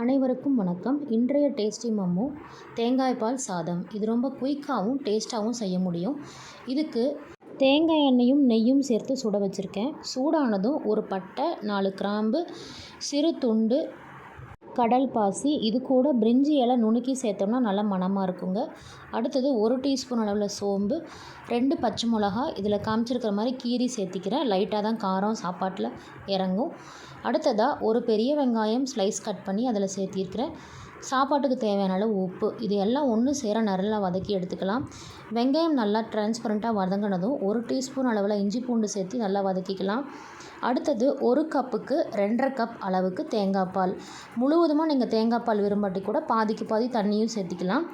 அனைவருக்கும் வணக்கம். இன்றைய டேஸ்டி மம்மு தேங்காய் பால் சாதம். இது ரொம்ப குயிக்காகவும் டேஸ்ட்டாகவும் செய்ய முடியும். இதுக்கு தேங்காய் எண்ணெயும் நெய்யும் சேர்த்து சுட வச்சுருக்கேன். சூடானதும் ஒரு பட்டை நாலு கிராம்பு சிறு துண்டு கடல் பாசி இது கூட பிரிஞ்சி இலை நுணுக்கி சேர்த்தோம்னா நல்லா மணமாக இருக்குங்க. அடுத்தது ஒரு டீஸ்பூன் அளவில் சோம்பு ரெண்டு பச்சை மிளகா இதில் காமிச்சிருக்கிற மாதிரி கீரி சேர்த்திக்கிறேன். லைட்டாக தான் காரம் சாப்பாட்டில் இறங்கும். அடுத்ததாக ஒரு பெரிய வெங்காயம் ஸ்லைஸ் கட் பண்ணி அதில் சேர்த்திருக்கிறேன். சாப்பாட்டுக்கு தேவையான அளவு உப்பு. இது எல்லாம் ஒன்று சேர நல்லா வதக்கி எடுத்துக்கலாம். வெங்காயம் நல்லா டிரான்ஸ்பரண்ட்டாக வதங்கினதும் ஒரு டீஸ்பூன் அளவில் இஞ்சி பூண்டு சேர்த்து நல்லா வதக்கிக்கலாம். அடுத்தது ஒரு கப்புக்கு ரெண்டரை கப் அளவுக்கு தேங்காய் பால். முழுவதுமாக நீங்கள் தேங்காய் பால் விரும்பாட்டி கூட பாதிக்கு பாதி தண்ணியும் சேர்த்திக்கலாம்.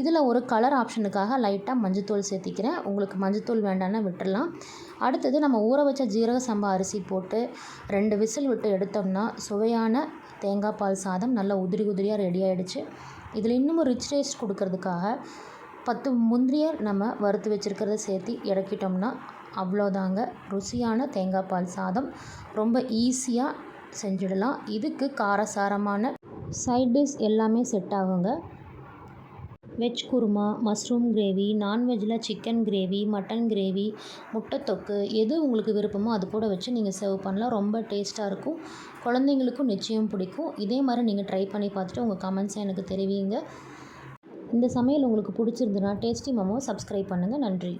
இதில் ஒரு கலர் ஆப்ஷனுக்காக லைட்டாக மஞ்சத்தூள் சேர்த்திக்கிறேன். உங்களுக்கு மஞ்சத்தூள் வேண்டாம்னா விட்டுடலாம் அடுத்தது நம்ம ஊற வச்ச ஜீரக சம்பா அரிசி போட்டு ரெண்டு விசில் விட்டு எடுத்தோம்னா சுவையான தேங்காய் பால் சாதம் நல்லா உதிரி உதிரியாக ரெடி ஆகிடுச்சு இதில் இன்னும் ரிச் டேஸ்ட் கொடுக்கறதுக்காக பத்து முந்திரியை நம்ம வறுத்து வச்சுருக்கிறத சேர்த்து இறக்கிட்டோம்னா அவ்வளோதாங்க. ருசியான தேங்காய் பால் சாதம். ரொம்ப ஈஸியாக செஞ்சிடலாம். இதுக்கு காரசாரமான சைட் டிஷ் எல்லாமே செட் ஆகுங்க. வெஜ் குருமா மஷ்ரூம் கிரேவி நான்வெஜ்ஜில் சிக்கன் கிரேவி மட்டன் கிரேவி முட்டை தொக்கு எது உங்களுக்கு விருப்பமோ அது கூட வச்சு நீங்கள் சர்வ் பண்ணலாம். ரொம்ப டேஸ்ட்டாக இருக்கும். குழந்தைங்களுக்கும் நிச்சயம் பிடிக்கும். இதே மாதிரி நீங்கள் ட்ரை பண்ணி பார்த்துட்டு உங்கள் கமெண்ட்ஸை எனக்கு தெரிவிங்க. இந்த சமையல் உங்களுக்கு பிடிச்சிருந்துன்னா டேஸ்டி மமோ சப்ஸ்கிரைப் பண்ணுங்கள் நன்றி.